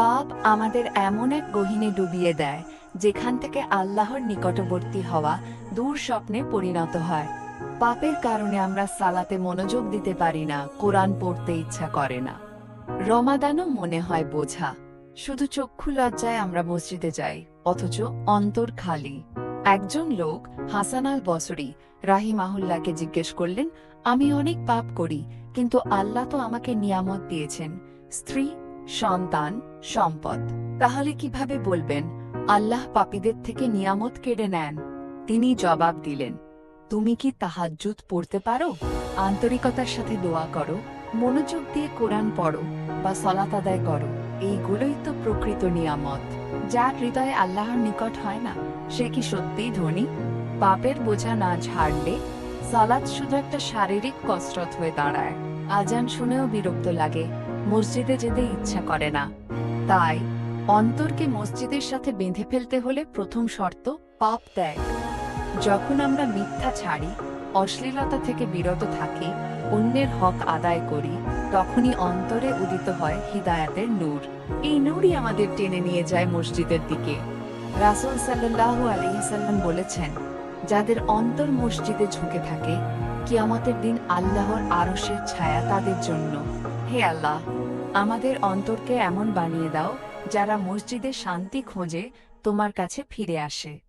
পাপ আমাদের এমন এক গহিনে ডুবিয়ে দেয়, যেখান থেকে আল্লাহর নিকটবর্তী হওয়া দূর স্বপ্নে পরিণত হয়। পাপের কারণে আমরা সালাতে মনোযোগ দিতে পারি না, কোরআন পড়তে ইচ্ছা করে না। রমাদানও মনে হয় বোঝা। শুধু চক্ষু লজ্জায় আমরা মসজিদে যাই, অথচ অন্তর খালি। একজন লোক, হাসান আল বসরি, রাহিমাহুল্লাহকে জিজ্ঞেস করলেন, আমি অনেক পাপ করি, কিন্তু আল্লাহ তো আমাকে নিয়ামত দিয়েছেন। স্ত্রী সন্তান, সম্পদ। তাহলে কীভাবে বলবেন, আল্লাহ পাপীদের থেকে নিয়ামত কেড়ে নেন? তিনি জবাব দিলেন, তুমি কি তাহাজ্জুদ পড়তে পারো? আন্তরিকতার সাথে দোয়া করো, মনোযোগ দিয়ে কোরআন পড়ো বা সলাত আদায় করো। এইগুলোই তো প্রকৃত নিয়ামত। যার হৃদয়ে আল্লাহর নিকট হয় না, সে কি সত্যিই ধনী? পাপের বোঝা না ঝাড়লে সালাদ শুধু একটা শারীরিক কসরত হয়ে দাঁড়ায়। আজান শুনেও বিরক্ত লাগে মসজিদে যেতে ইচ্ছা করে না। তাই অন্তরকে মসজিদের সাথে বেঁধে ফেলতে হলে প্রথম শর্ত পাপ ত্যাগ। যখন আমরা মিথ্যা ছাড়ি, অশ্লীলতা থেকে বিরত থাকি, অন্যের হক আদায় করি, তখনই অন্তরে উদিত হয় হিদায়াতের নূর। এই নূরই আমাদের টেনে নিয়ে যায় মসজিদের দিকে। রাসূল সাল্লাল্লাহু আলাইহি সাল্লাম বলেছেন, যাদের অন্তর মসজিদে ঝুঁকে থাকে, কিয়ামতের দিন আল্লাহর আরশের ছায়া তাদের জন্য। হে আল্লাহ, আমাদের অন্তরকে এমন বানিয়ে দাও যারা মসজিদে শান্তি খোঁজে তোমার কাছে ফিরে আসে।